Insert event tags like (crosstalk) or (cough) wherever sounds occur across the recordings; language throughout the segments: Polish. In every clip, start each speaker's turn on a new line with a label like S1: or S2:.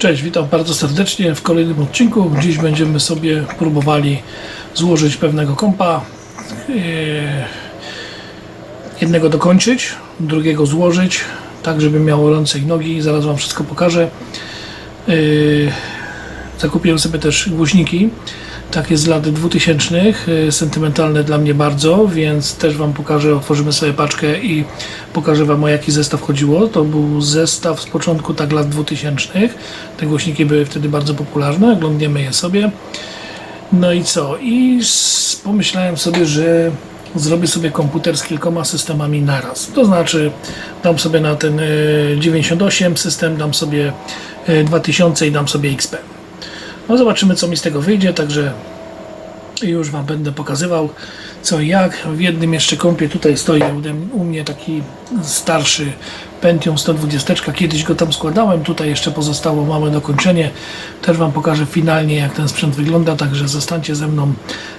S1: Cześć, witam bardzo serdecznie w kolejnym odcinku. Dziś będziemy sobie próbowali złożyć pewnego kompa. Yy, Jednego dokończyć, drugiego złożyć, tak żeby miało ręce i nogi. Zaraz Wam wszystko pokażę. Yy, Zakupiłem sobie też głośniki, takie z lat 2000, yy, sentymentalne dla mnie bardzo, więc też Wam pokażę, otworzymy sobie paczkę i pokażę Wam o jaki zestaw chodziło. To był zestaw z początku tak lat 2000. Te głośniki były wtedy bardzo popularne, oglądniemy je sobie. No i co? I pomyślałem sobie, że zrobię sobie komputer z kilkoma systemami naraz. To znaczy dam sobie na ten y, 98 system, dam sobie y, 2000 i dam sobie XP. No zobaczymy co mi z tego wyjdzie, także już Wam będę pokazywał co i jak. W jednym jeszcze kompie tutaj stoi u mnie taki starszy Pentium 120. Kiedyś go tam składałem, tutaj jeszcze pozostało małe dokończenie. Też Wam pokażę finalnie jak ten sprzęt wygląda, także zostańcie ze mną.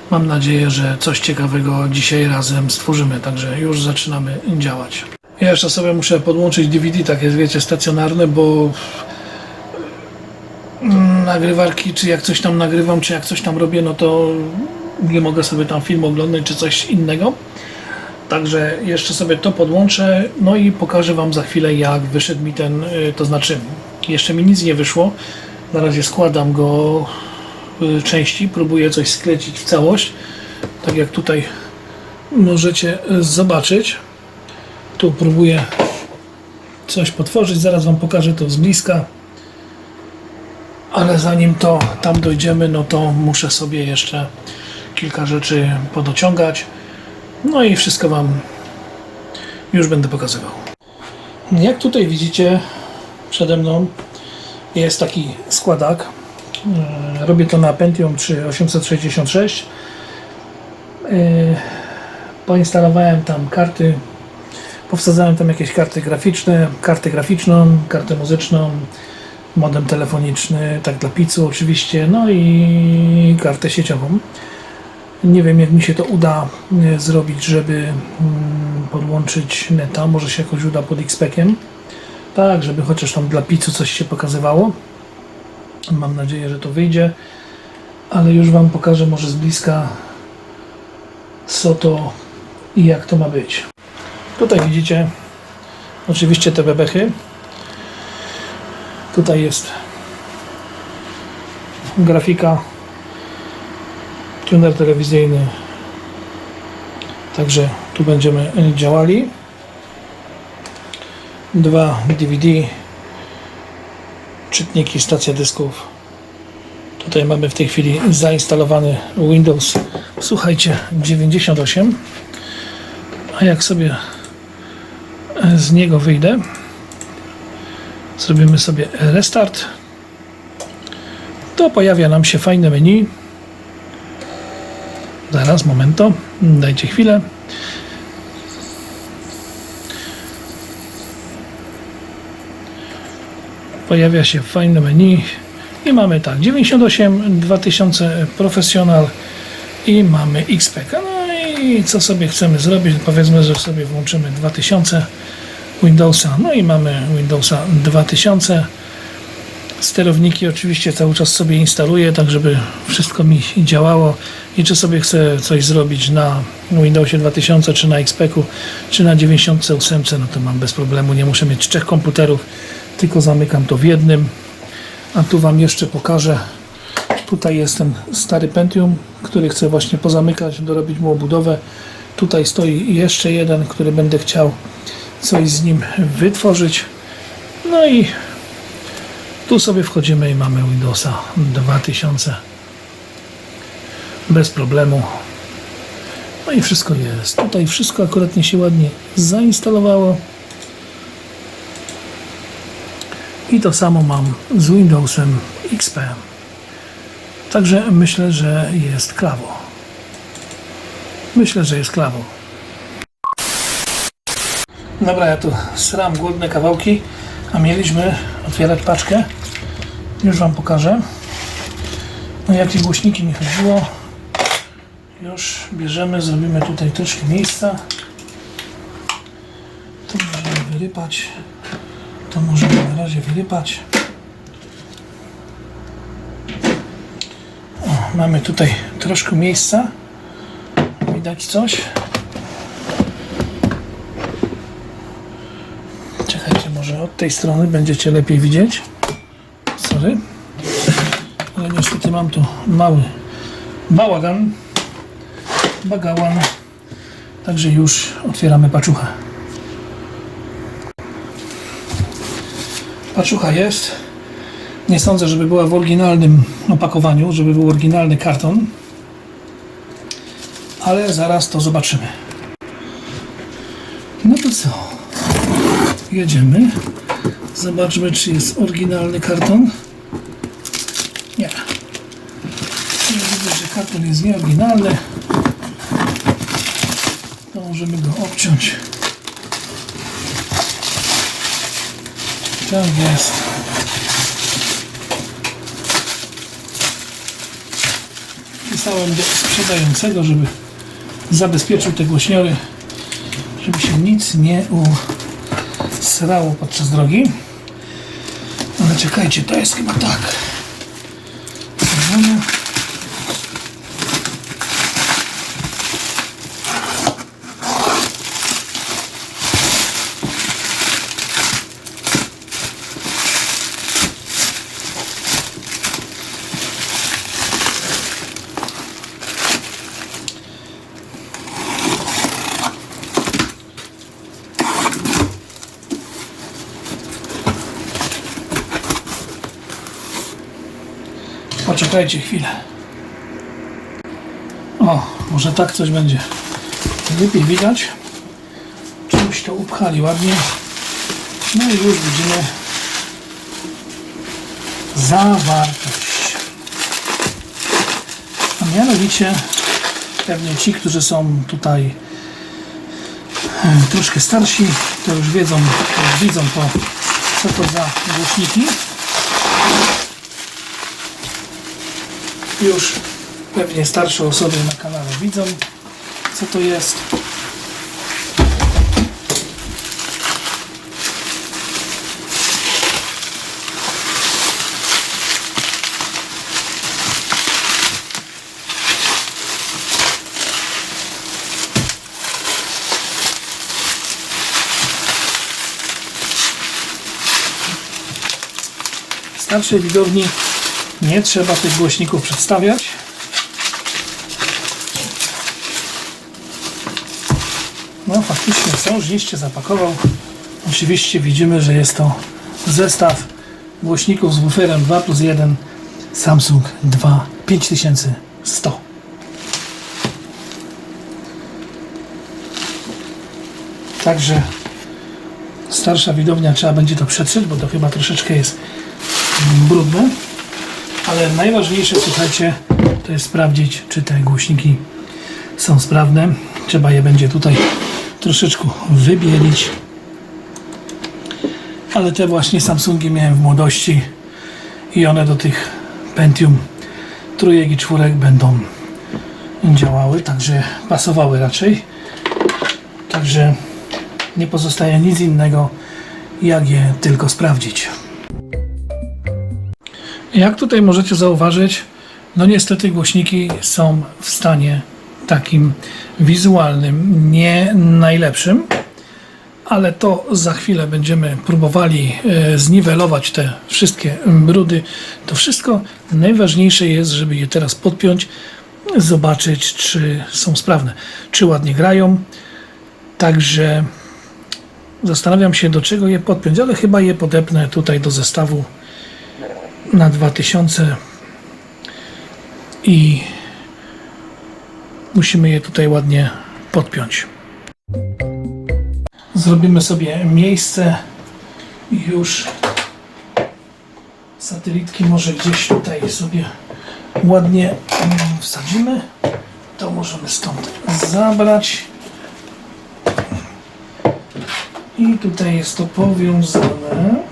S1: Mam nadzieję, że coś ciekawego dzisiaj razem stworzymy, także już zaczynamy działać. Ja jeszcze sobie muszę podłączyć DVD, takie wiecie, stacjonarne, bo nagrywarki, czy jak coś tam nagrywam, czy jak coś tam robię, no to nie mogę sobie tam film oglądać, czy coś innego. Także jeszcze sobie to podłączę, no i pokażę Wam za chwilę, jak wyszedł mi ten, y, to znaczy, jeszcze mi nic nie wyszło. Na razie składam go y, części, próbuję coś sklecić w całość, tak jak tutaj możecie y, zobaczyć. Tu próbuję coś potworzyć, zaraz Wam pokażę to z bliska. Ale zanim to tam dojdziemy, no to muszę sobie jeszcze kilka rzeczy podociągać. No i wszystko Wam już będę pokazywał. Jak tutaj widzicie przede mną jest taki składak. E, Robię to na Pentium 3 866. E, Poinstalowałem tam karty, powsadzałem tam jakieś karty graficzne, kartę graficzną, kartę muzyczną, modem telefoniczny, tak dla pizzu oczywiście, no i kartę sieciową. Nie wiem jak mi się to uda e, zrobić, żeby mm, podłączyć neta, może się jakoś uda pod XPECiem. Tak, żeby chociaż tam dla pizzu coś się pokazywało. Mam nadzieję, że to wyjdzie, ale już Wam pokażę może z bliska co to i jak to ma być. Tutaj widzicie oczywiście te bebechy. Tutaj jest grafika, tuner telewizyjny. Także tu będziemy działali. Dwa DVD, czytniki, stacja dysków. Tutaj mamy w tej chwili zainstalowany Windows, słuchajcie, 98. A jak sobie z niego wyjdę, zrobimy sobie restart, to pojawia nam się fajne menu. Zaraz, momento, dajcie chwilę. Pojawia się fajne menu i mamy tak 98, 2000 Professional i mamy XP. No i co sobie chcemy zrobić? Powiedzmy, że sobie włączymy 2000 Windowsa. No i mamy Windowsa 2000. Sterowniki oczywiście cały czas sobie instaluję, tak żeby wszystko mi działało. I czy sobie chcę coś zrobić na Windowsie 2000, czy na XP-ku, czy na 98, no to mam bez problemu. Nie muszę mieć trzech komputerów, tylko zamykam to w jednym. A tu Wam jeszcze pokażę. Tutaj jest ten stary Pentium, który chcę właśnie pozamykać, dorobić mu obudowę. Tutaj stoi jeszcze jeden, który będę chciał coś z nim wytworzyć. No i tu sobie wchodzimy i mamy Windowsa 2000 bez problemu. No i wszystko jest. Tutaj wszystko akuratnie się ładnie zainstalowało. I to samo mam z Windowsem XP. Także myślę, że jest klawo. Myślę, że jest klawo. Dobra, ja tu sram głodne kawałki, a mieliśmy otwierać paczkę. Już Wam pokażę. No jakie głośniki nie chodziło. Już bierzemy, zrobimy tutaj troszkę miejsca. To możemy wyrypać. To możemy na razie wyrypać. O, mamy tutaj troszkę miejsca. Widać coś. Od tej strony będziecie lepiej widzieć. Sorry. Ale niestety mam tu mały bałagan. Bagałan. Także już otwieramy paczuchę. Paczucha jest. Nie sądzę, żeby była w oryginalnym opakowaniu, żeby był oryginalny karton. Ale zaraz to zobaczymy. No to co? Jedziemy. Zobaczmy, czy jest oryginalny karton. Nie. Widzę, że karton jest nieoryginalny. To możemy go obciąć. Tak jest. Pisałem do sprzedającego, żeby zabezpieczył te głośniory, żeby się nic nie usrało podczas drogi. Ale czekajcie, to jest chyba tak. Dobra. Poczekajcie chwilę. O, może tak coś będzie lepiej widać. Czymś to upchali ładnie. No i już widzimy zawartość. A mianowicie pewnie ci, którzy są tutaj e, troszkę starsi, to już wiedzą, już widzą to, co to za głośniki. Już pewnie starsze osoby na kanale widzą, co to jest. Starszej widowni nie trzeba tych głośników przedstawiać. No faktycznie są, już liście zapakował. Oczywiście widzimy, że jest to zestaw głośników z wooferem 2 plus 1 Samsung 2 5100. Także starsza widownia trzeba będzie to przetrzeć, bo to chyba troszeczkę jest brudne. Ale najważniejsze, słuchajcie, to jest sprawdzić, czy te głośniki są sprawne. Trzeba je będzie tutaj troszeczkę wybielić. Ale te właśnie Samsungi miałem w młodości i one do tych Pentium trójek i czwórek będą działały, także pasowały raczej. Także nie pozostaje nic innego, jak je tylko sprawdzić. Jak tutaj możecie zauważyć, no niestety głośniki są w stanie takim wizualnym, nie najlepszym, ale to za chwilę będziemy próbowali e, zniwelować te wszystkie brudy. To wszystko najważniejsze jest, żeby je teraz podpiąć, zobaczyć, czy są sprawne, czy ładnie grają. Także zastanawiam się, do czego je podpiąć, ale chyba je podepnę tutaj do zestawu na 2000 i musimy je tutaj ładnie podpiąć. Zrobimy sobie miejsce i już satelitki może gdzieś tutaj sobie ładnie mm, wsadzimy. To możemy stąd zabrać. I tutaj jest to powiązane.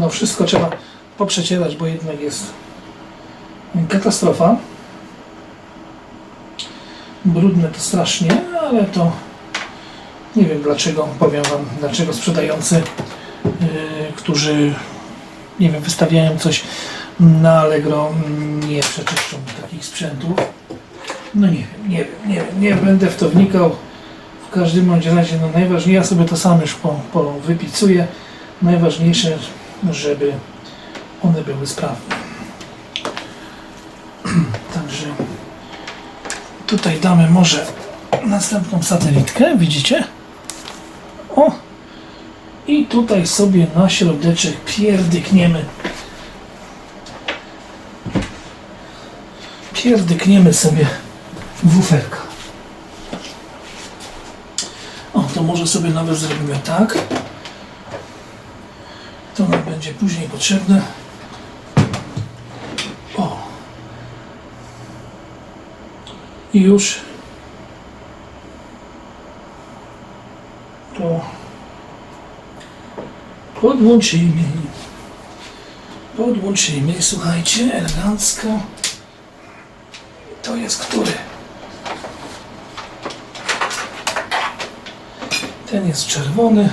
S1: No wszystko trzeba poprzecierać, bo jednak jest katastrofa. Brudne to strasznie, ale to nie wiem dlaczego, powiem Wam, dlaczego sprzedający, yy, którzy nie wiem, wystawiają coś na Allegro nie przeczyszczą takich sprzętów. No nie wiem, nie wiem, nie nie będę w to wnikał. W każdym razie, no najważniejsze, ja sobie to sam już po, po wypicuję. Najważniejsze, żeby one były sprawne. (clears throat) Także tutaj damy może następną satelitkę, widzicie? O! I tutaj sobie na środeczek pierdykniemy. Pierdykniemy sobie wuferka. O, to może sobie nawet zrobimy tak. Będzie później potrzebne. O. I już to podłączymy. Podłączymy, słuchajcie, elegancko. To jest który? Ten jest czerwony.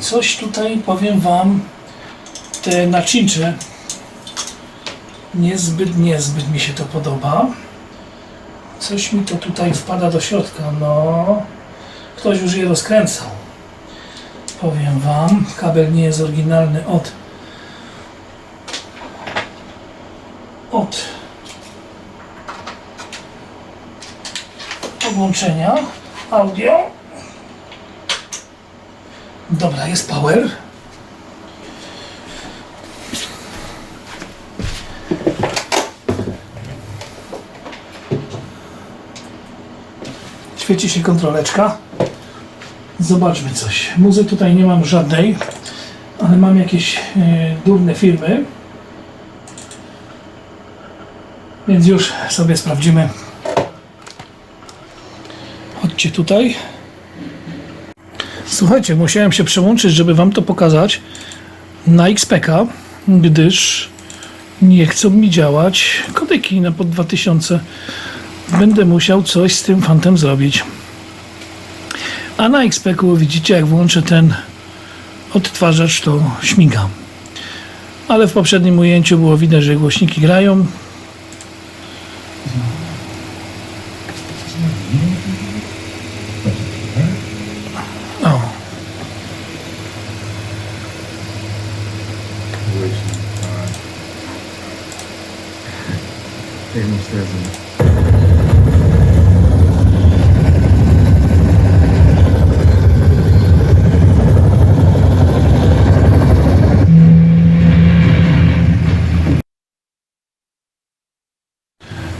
S1: Coś tutaj powiem Wam, te naczyncze niezbyt, niezbyt mi się to podoba. Coś mi to tutaj wpada do środka. No, ktoś już je rozkręcał. Powiem Wam, kabel nie jest oryginalny od od podłączenia audio. Dobra, jest power. Świeci się kontroleczka. Zobaczmy coś. Muzy tutaj nie mam żadnej, ale mam jakieś e, durne firmy. Więc już sobie sprawdzimy. Chodźcie tutaj. Słuchajcie, musiałem się przełączyć, żeby Wam to pokazać na XPK, gdyż nie chcą mi działać kodeki na pod 2000. Będę musiał coś z tym fantem zrobić. A na XPK widzicie, jak włączę ten odtwarzacz, to śmiga. Ale w poprzednim ujęciu było widać, że głośniki grają. O,
S2: Stwierdzę.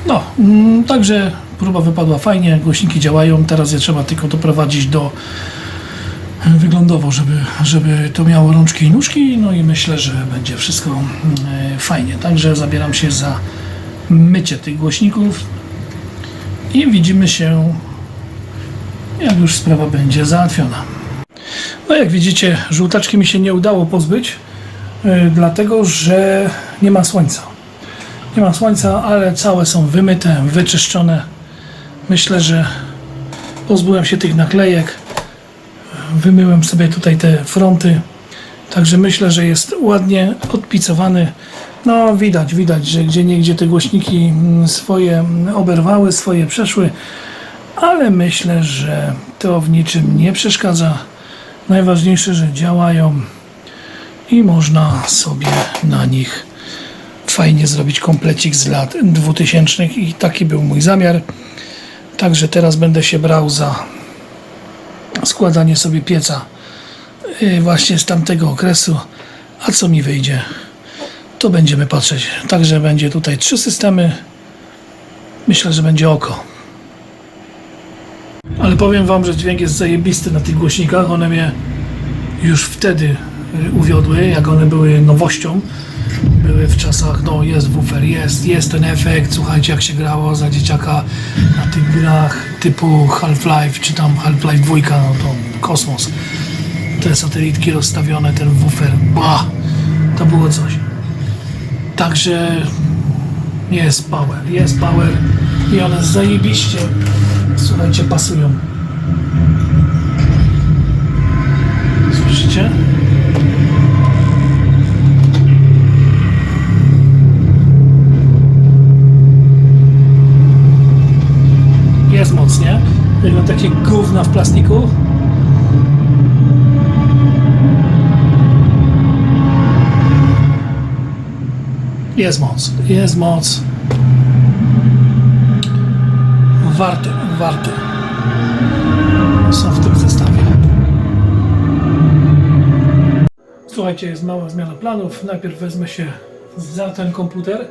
S1: No, mm, także próba wypadła fajnie, głośniki działają, teraz je trzeba tylko doprowadzić do e, wyglądowo, żeby, żeby to miało rączki i nóżki, no i myślę, że będzie wszystko mm, e, fajnie. Także zabieram się za mycie tych głośników i widzimy się, jak już sprawa będzie załatwiona. No jak widzicie, żółtaczki mi się nie udało pozbyć, e, dlatego że nie ma słońca. Nie ma słońca, ale całe są wymyte, wyczyszczone. Myślę, że pozbyłem się tych naklejek. Wymyłem sobie tutaj te fronty. Także myślę, że jest ładnie odpicowany. No widać, widać, że gdzie niegdzie te głośniki mm, swoje mm, oberwały, swoje przeszły. Ale myślę, że to w niczym nie przeszkadza. Najważniejsze, że działają i można sobie na nich fajnie zrobić komplecik z lat 2000 i taki był mój zamiar. Także teraz będę się brał za składanie sobie pieca yy, właśnie z tamtego okresu. A co mi wyjdzie, to będziemy patrzeć. Także będzie tutaj trzy systemy. Myślę, że będzie oko. Ale powiem Wam, że dźwięk jest zajebisty na tych głośnikach. One mnie już wtedy y, uwiodły, jak one były nowością. Były w czasach, no jest woofer, jest, jest ten efekt. Słuchajcie, jak się grało za dzieciaka na tych grach typu Half-Life, czy tam Half-Life 2, no to kosmos. Te satelitki rozstawione, ten woofer, bah, to było coś. Także jest power, jest power i one zajebiście, słuchajcie, pasują. Słyszycie? Jest mocnie. Jak takie gówna w plastiku. Jest moc, jest moc. Warty, warty. Są w tym zestawie. Słuchajcie, jest mała zmiana planów. Najpierw wezmę się za ten komputer.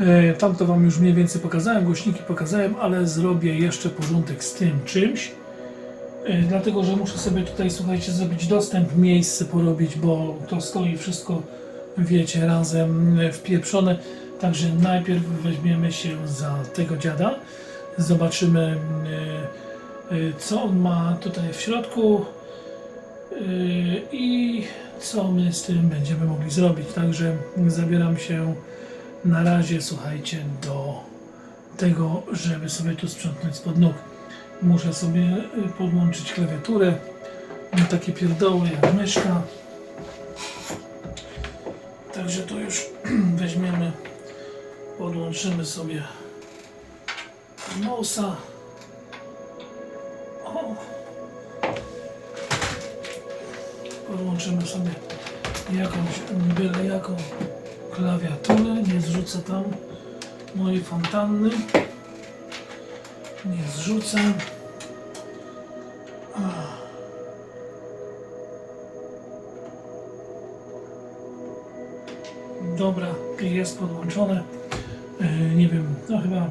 S1: E, Tam to Wam już mniej więcej pokazałem, głośniki pokazałem, ale zrobię jeszcze porządek z tym czymś. E, Dlatego, że muszę sobie tutaj, słuchajcie, zrobić dostęp, miejsce porobić, bo to stoi wszystko, wiecie, razem wpieprzone. Także najpierw weźmiemy się za tego dziada. Zobaczymy, e, e, co on ma tutaj w środku e, i co my z tym będziemy mogli zrobić. Także zabieram się na razie, słuchajcie, do tego, żeby sobie tu sprzątnąć spod nóg. Muszę sobie podłączyć klawiaturę. Mam takie pierdoły jak myszka. Także to już (clears throat) weźmiemy, podłączymy sobie nosa. O. Podłączymy sobie jakąś byle jaką klawiaturę, nie zrzucę tam mojej fontanny. Nie zrzucę. Dobra, jest podłączone. Yy, Nie wiem, no chyba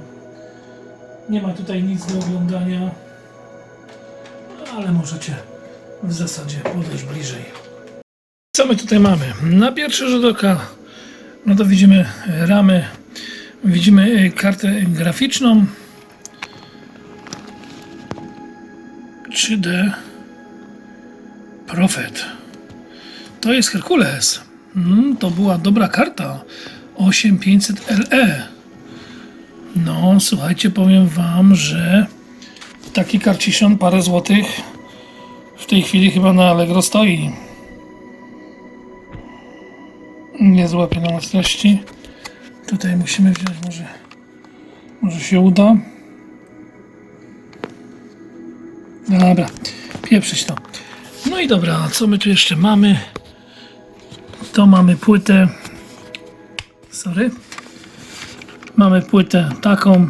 S1: nie ma tutaj nic do oglądania, ale możecie w zasadzie podejść bliżej. Co my tutaj mamy? Na pierwszy rzut oka no to widzimy ramy, widzimy y, kartę graficzną 3D Prophet. To jest Herkules. Mm, to była dobra karta 8500 LE. No, słuchajcie, powiem Wam, że taki karciszon parę złotych w tej chwili chyba na Allegro stoi nie złapie na mocności. Tutaj musimy wziąć, może, może się uda. Dobra, pieprzyć to. No i dobra, co my tu jeszcze mamy? To mamy płytę. Sorry. Mamy płytę taką.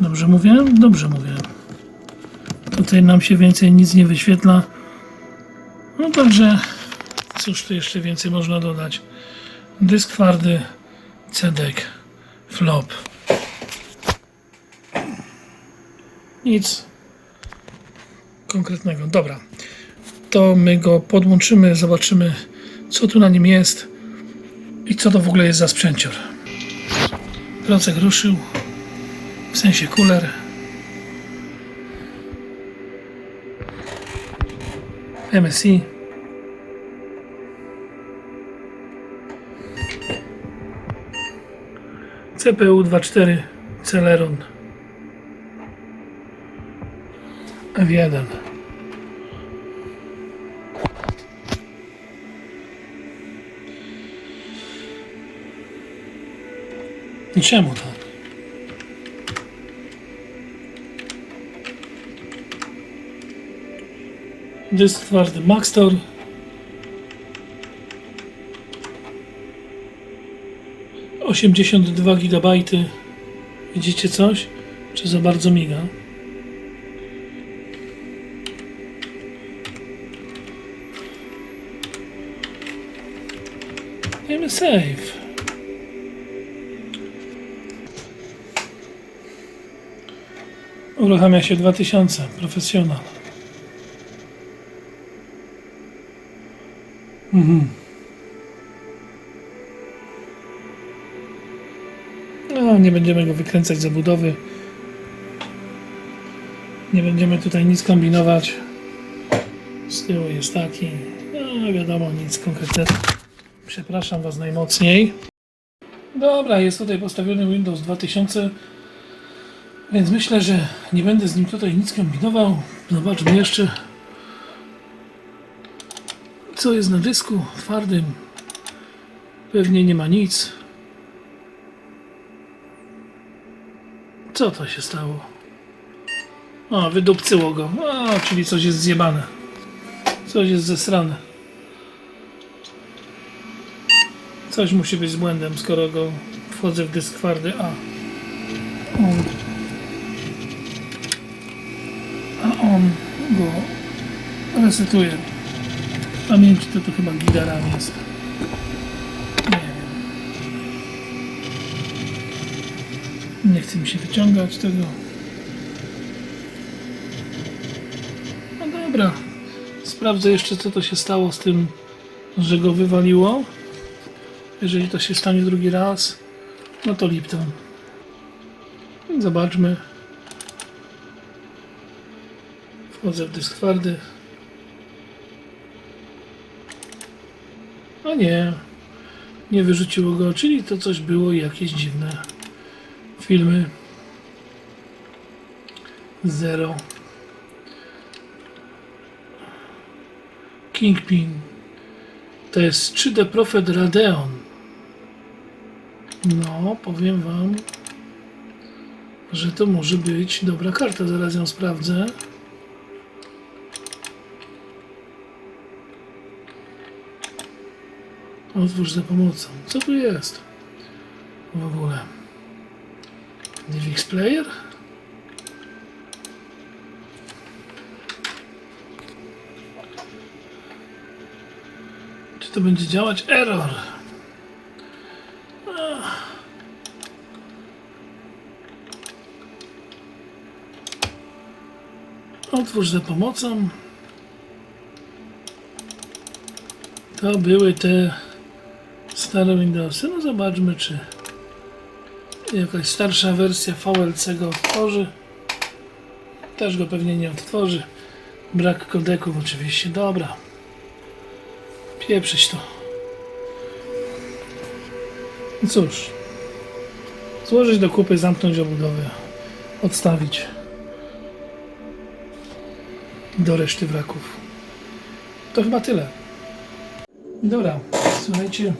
S1: Dobrze mówię? Dobrze mówię. Tutaj nam się więcej nic nie wyświetla. No także Cóż tu jeszcze więcej można dodać? Dysk twardy, cedek, flop. Nic konkretnego. Dobra. To my go podłączymy, zobaczymy co tu na nim jest i co to w ogóle jest za sprzęcior. Procek ruszył, w sensie kuler. MSI. CPU 24 Celeron F1 I czemu tak? Dysk twardy Maxtor 82 GB. Widzicie coś? Czy za bardzo miga? Dajmy save. Uruchamia się 2000. Profesjonal. Mhm. No, nie będziemy go wykręcać z zabudowy. Nie będziemy tutaj nic kombinować. Z tyłu jest taki. No, wiadomo, nic konkretnego. Przepraszam Was najmocniej. Dobra, jest tutaj postawiony Windows 2000. Więc myślę, że nie będę z nim tutaj nic kombinował. Zobaczmy jeszcze, co jest na dysku twardym. Pewnie nie ma nic. Co to się stało? O, wydupcyło go. O, czyli coś jest zjebane. Coś jest zesrane. Coś musi być z błędem, skoro go wchodzę w dysk twardy A. On. A on go resetuje. Pamięci to to chyba gigaram jest. Nie wiem. Nie chce mi się wyciągać tego. No dobra. Sprawdzę jeszcze co to się stało z tym, że go wywaliło. Jeżeli to się stanie drugi raz, no to Lipton. Zobaczmy. Wchodzę w dysk twardy. A nie. Nie wyrzuciło go, czyli to coś było jakieś dziwne filmy. Zero. Kingpin. To jest 3D Prophet Radeon. No, powiem wam, że to może być dobra karta. Zaraz ją sprawdzę. Otwórz za pomocą. Co tu jest? W ogóle. DivX Player? Czy to będzie działać? Error. Otwórz za pomocą. To były te stare Windowsy. No zobaczmy, czy jakaś starsza wersja VLC go odtworzy. Też go pewnie nie odtworzy. Brak kodeków oczywiście. Dobra. Pieprzyć to. No cóż. Złożyć do kupy, zamknąć obudowę. Odstawić. Do reszty wraków. To chyba tyle. Dobra, słuchajcie.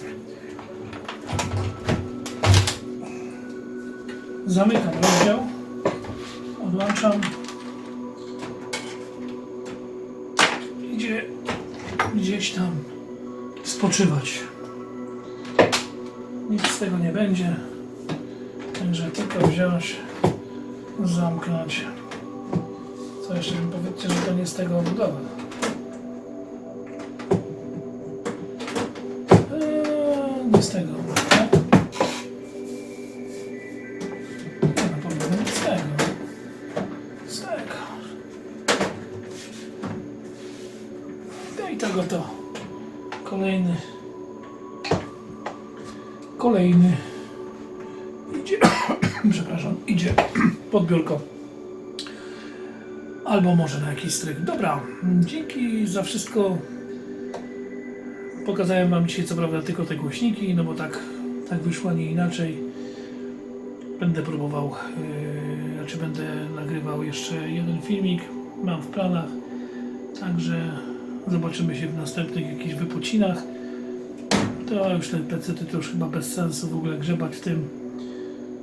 S1: Zamykam rozdział. Odłączam. Idzie gdzieś tam spoczywać. Nic z tego nie będzie. Także tylko wziąć, zamknąć. Co jeszcze mi powiedzcie, że to nie z tego obudowa. Eee, nie z tego. Biurko. Albo może na jakiś stryk. Dobra, dzięki za wszystko. Pokazałem Wam dzisiaj co prawda tylko te głośniki, no bo tak, tak wyszło, nie inaczej. Będę próbował, yy, znaczy będę nagrywał jeszcze jeden filmik, mam w planach. Także zobaczymy się w następnych jakichś wypocinach. To już te PC to już chyba bez sensu w ogóle grzebać w tym.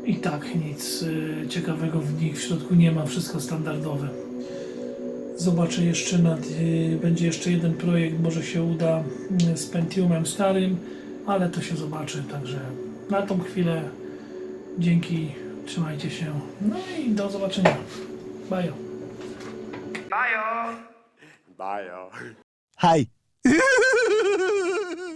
S1: I tak nic y, ciekawego w nich w środku nie ma, wszystko standardowe. Zobaczę jeszcze nad, y, będzie jeszcze jeden projekt, może się uda y, z Pentiumem starym, ale to się zobaczy, także na tą chwilę dzięki, trzymajcie się, no i do zobaczenia. Bye.
S3: Bajo.
S4: Bajo.
S5: Hi. (laughs)